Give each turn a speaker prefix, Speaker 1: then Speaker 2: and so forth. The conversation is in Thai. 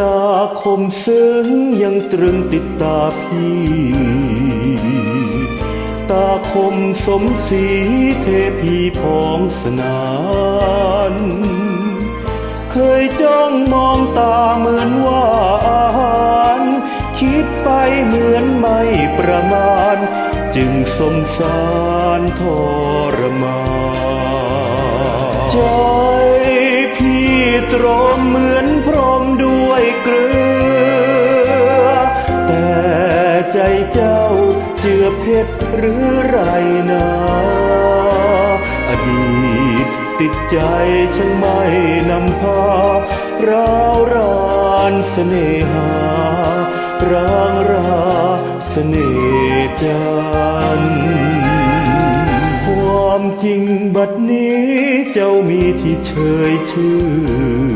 Speaker 1: ตาคมซึ้งยังตรึงติดตาพี่ ตาคมสมศรีเทพีพองสนาน เคยจ้องมองตาเหมือนว่าอาหารคิดไปเหมือนไม่ประมาณ จึงสงสารทรมานใจพี่ตรมเหมือนพรม ใจเจ้า เจือเพชรหรือไรนาอดีตติดใจช่างไม่นำพาร้าวรานเสน่หาร้างราเสน่จันความจริงบัดนี้เจ้ามีที่เชยชื่อ